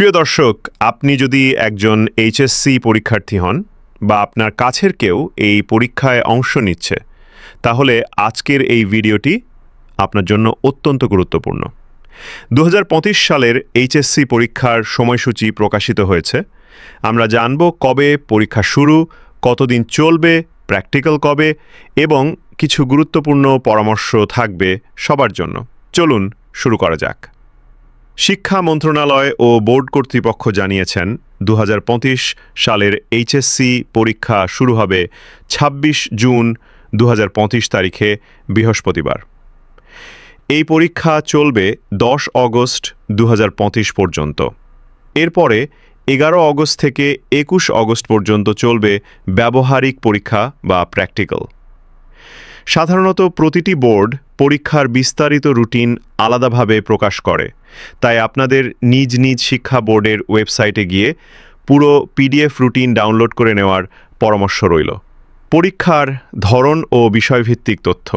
প্রিয় দর্শক, আপনি যদি একজন এইচএসসি পরীক্ষার্থী হন বা আপনার কাছের কেউ এই পরীক্ষায় অংশ নিচ্ছে, তাহলে আজকের এই ভিডিওটি আপনার জন্য অত্যন্ত গুরুত্বপূর্ণ। দু হাজার পঁচিশ সালের এইচএসসি পরীক্ষার সময়সূচি প্রকাশিত হয়েছে। আমরা জানব কবে পরীক্ষা শুরু, কতদিন চলবে, প্র্যাকটিক্যাল কবে এবং কিছু গুরুত্বপূর্ণ পরামর্শ থাকবে সবার জন্য। চলুন শুরু করা যাক। শিক্ষা মন্ত্রণালয় ও বোর্ড কর্তৃপক্ষ জানিয়েছেন দু সালের এইচএসসি পরীক্ষা শুরু হবে ২৬ জুন দু তারিখে, বৃহস্পতিবার। এই পরীক্ষা চলবে দশ অগস্ট দুহাজার পঁচিশ পর্যন্ত। এরপরে এগারো অগস্ট থেকে একুশ অগস্ট পর্যন্ত চলবে ব্যবহারিক পরীক্ষা বা প্র্যাকটিক্যাল। সাধারণত প্রতিটি বোর্ড পরীক্ষার বিস্তারিত রুটিন আলাদাভাবে প্রকাশ করে। তাই আপনাদের নিজ নিজ শিক্ষা বোর্ডের ওয়েবসাইটে গিয়ে পুরো পিডিএফ রুটিন ডাউনলোড করে নেওয়ার পরামর্শ রইল। পরীক্ষার ধরন ও বিষয়ভিত্তিক তথ্য।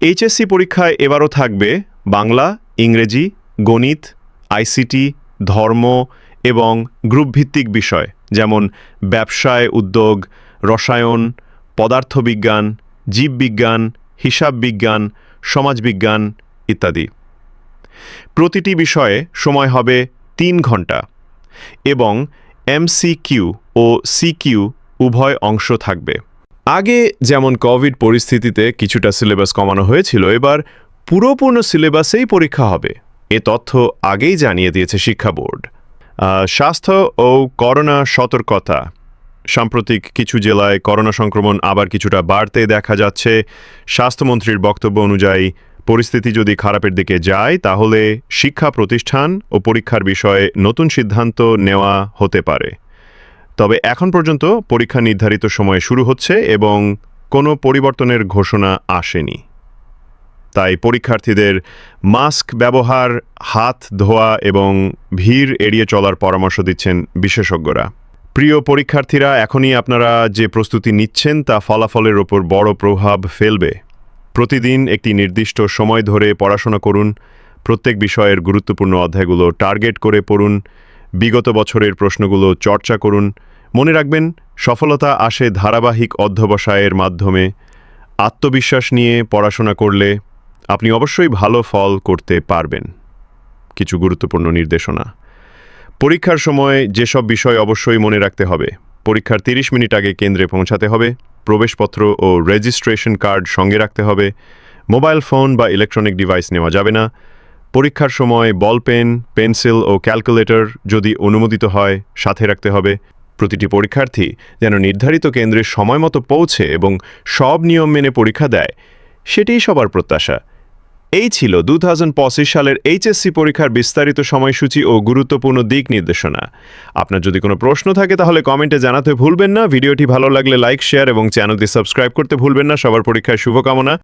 এইচএসসি পরীক্ষায় এবারও থাকবে বাংলা, ইংরেজি, গণিত, আইসিটি, ধর্ম এবং গ্রুপভিত্তিক বিষয়, যেমন ব্যবসায় উদ্যোগ, রসায়ন, পদার্থবিজ্ঞান, জীববিজ্ঞান হিসাব বিজ্ঞান সমাজবিজ্ঞান ইত্যাদি। প্রতিটি বিষয়ে সময় হবে তিন ঘণ্টা এবং এমসিকিউ ও সিকিউ উভয় অংশ থাকবে। আগে যেমন কোভিড পরিস্থিতিতে কিছুটা সিলেবাস কমানো হয়েছিল, এবার পুরোপূর্ণ সিলেবাসেই পরীক্ষা হবে। এ তথ্য আগেই জানিয়ে দিয়েছে শিক্ষা বোর্ড। স্বাস্থ্য ও করোনা সতর্কতা। সাম্প্রতিক কিছু জেলায় করোনা সংক্রমণ আবার কিছুটা বাড়তে দেখা যাচ্ছে। স্বাস্থ্যমন্ত্রীর বক্তব্য অনুযায়ী, পরিস্থিতি যদি খারাপের দিকে যায়, তাহলে শিক্ষা প্রতিষ্ঠান ও পরীক্ষার বিষয়ে নতুন সিদ্ধান্ত নেওয়া হতে পারে। তবে এখন পর্যন্ত পরীক্ষা নির্ধারিত সময়ে শুরু হচ্ছে এবং কোনো পরিবর্তনের ঘোষণা আসেনি। তাই পরীক্ষার্থীদের মাস্ক ব্যবহার, হাত ধোয়া এবং ভিড় এড়িয়ে চলার পরামর্শ দিচ্ছেন বিশেষজ্ঞরা। প্রিয় পরীক্ষার্থীরা, এখনই আপনারা যে প্রস্তুতি নিচ্ছেন তা ফলাফলের ওপর বড় প্রভাব ফেলবে। প্রতিদিন একটি নির্দিষ্ট সময় ধরে পড়াশোনা করুন, প্রত্যেক বিষয়ের গুরুত্বপূর্ণ অধ্যায়গুলো টার্গেট করে পড়ুন, বিগত বছরের প্রশ্নগুলো চর্চা করুন। মনে রাখবেন, সফলতা আসে ধারাবাহিক অধ্যবসায়ের মাধ্যমে। আত্মবিশ্বাস নিয়ে পড়াশোনা করলে আপনি অবশ্যই ভালো ফল করতে পারবেন। কিছু গুরুত্বপূর্ণ নির্দেশনা। পরীক্ষার সময় যেসব বিষয় অবশ্যই মনে রাখতে হবে। পরীক্ষার 30 মিনিট আগে কেন্দ্রে পৌঁছাতে হবে। প্রবেশপত্র ও রেজিস্ট্রেশন কার্ড সঙ্গে রাখতে হবে। মোবাইল ফোন বা ইলেকট্রনিক ডিভাইস নেওয়া যাবে না। পরীক্ষার সময় বল পেন, পেন্সিল ও ক্যালকুলেটর যদি অনুমোদিত হয়, সাথে রাখতে হবে। প্রতিটি পরীক্ষার্থী যেন নির্ধারিত কেন্দ্রে সময় মতো পৌঁছে এবং সব নিয়ম মেনে পরীক্ষা দেয়, সেটিই সবার প্রত্যাশা। এই ছিল দু সালের এইচএসসি পরীক্ষার বিস্তারিত সময়সূচি ও গুরুত্বপূর্ণ দিক নির্দেশনা। আপনার যদি কোনো প্রশ্ন থাকে তাহলে কমেন্টে জানাতে ভুলবেন না। ভিডিওটি ভালো লাগলে লাইক, শেয়ার এবং চ্যানেলটি সাবস্ক্রাইব করতে ভুলবেন না। সবার পরীক্ষায় শুভকামনা।